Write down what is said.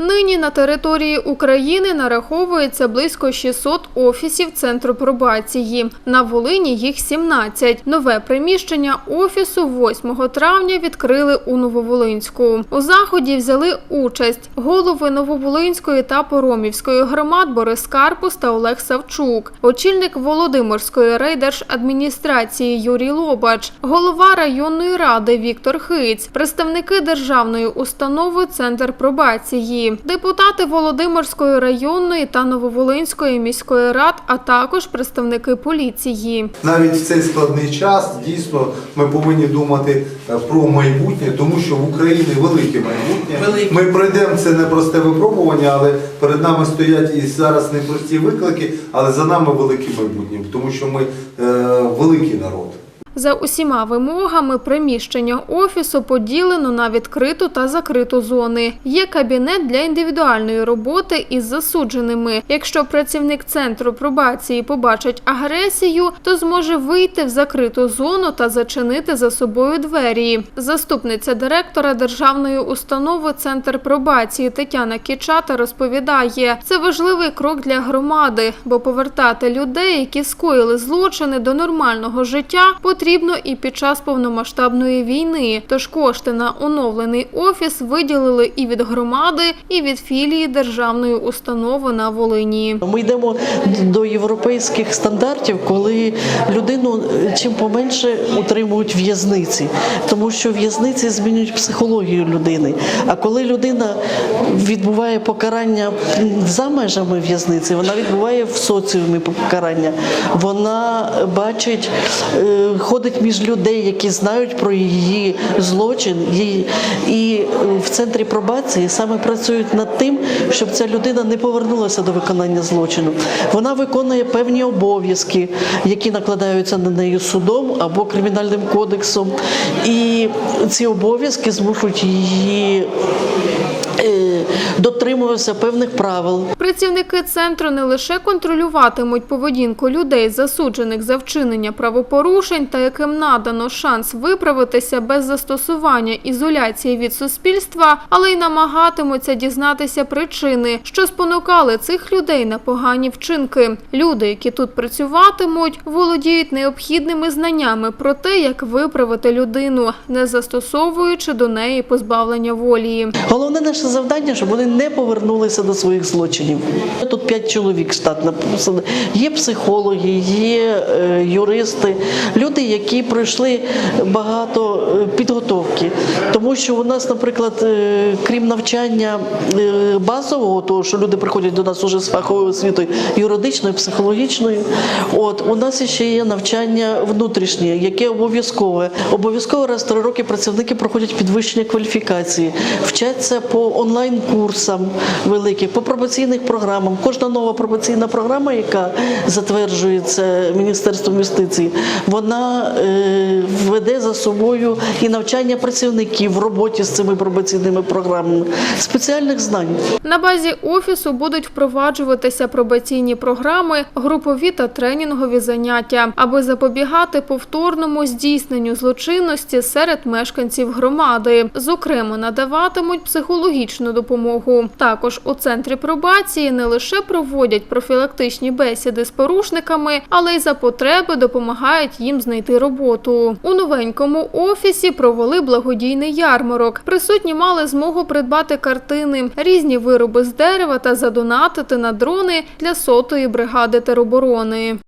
Нині на території України нараховується близько 600 офісів Центру пробації. На Волині їх 17. Нове приміщення офісу 8 травня відкрили у Нововолинську. У заході взяли участь голови Нововолинської та Поромівської громад Борис Карпус та Олег Савчук, очільник Володимирської райдержадміністрації Юрій Лобач, голова районної ради Віктор Хиць, представники державної установи Центр пробації, депутати Володимирської районної та Нововолинської міської рад, а також представники поліції. Навіть в цей складний час дійсно ми повинні думати е, про майбутнє, тому що в Україні велике майбутнє. Велике. Ми пройдемо це непросте випробування, але перед нами стоять і зараз непрості виклики, але за нами велике майбутнє, тому що ми е, великий народ. За усіма вимогами приміщення офісу поділено на відкриту та закриту зони. Є кабінет для індивідуальної роботи із засудженими. Якщо працівник центру пробації побачить агресію, то зможе вийти в закриту зону та зачинити за собою двері. Заступниця директора державної установи Центр пробації Тетяна Кічата розповідає, це важливий крок для громади, бо повертати людей, які скоїли злочини до нормального життя, потрібно і під час повномасштабної війни. Тож кошти на оновлений офіс виділили і від громади, і від філії державної установи на Волині. Ми йдемо до європейських стандартів, коли людину е, чим поменше утримують в'язниці, тому що в'язниці змінюють психологію людини. А коли людина відбуває покарання за межами в'язниці, вона відбуває в соціумі покарання. Вона бачить, е, ходить між людей, які знають про її злочин, її- і в центрі пробації саме працюють над тим, щоб ця людина не повернулася до виконання злочину. Вона виконує певні обов'язки, які накладаються на неї судом або кримінальним кодексом. І ці обов'язки змушують її е, дотримуватися певних правил. Працівники центру не лише контролюватимуть поведінку людей, засуджених за вчинення правопорушень, та яким надано шанс виправитися без застосування ізоляції від суспільства, але й намагатимуться дізнатися причини, що спонукали цих людей на погані вчинки. Люди, які тут працюватимуть, володіють необхідними знаннями про те, як виправити людину, не застосовуючи до неї позбавлення волі. Головне наше завдання, щоб вони не повернулися до своїх злочинів. Тут п'ять чоловік штатно посади. Є психологи, є е, юристи, люди, які пройшли багато е, підготовки. Тому що у нас, наприклад, е, крім навчання е, базового, того, що люди приходять до нас уже з фаховою освітою юридичною, психологічною. От у нас ще є навчання внутрішнє, яке обов'язкове. Обов'язково раз три роки працівники проходять підвищення кваліфікації, вчаться по онлайн-курсам великих, по пробаційних програмам. Кожна нова пробаційна програма, яка затверджується Міністерством юстиції, вона е, веде за собою і навчання працівників в роботі з цими пробаційними програмами, спеціальних знань. На базі офісу будуть впроваджуватися пробаційні програми, групові та тренінгові заняття, аби запобігати повторному здійсненню злочинності серед мешканців громади. Зокрема, надаватимуть психологічну допомогу. Також у центрі пробації не лише проводять профілактичні бесіди з порушниками, але й за потреби допомагають їм знайти роботу. У новенькому офісі провели благодійний ярмарок. Присутні мали змогу придбати картини, різні вироби з дерева та задонатити на дрони для сотої бригади тероборони.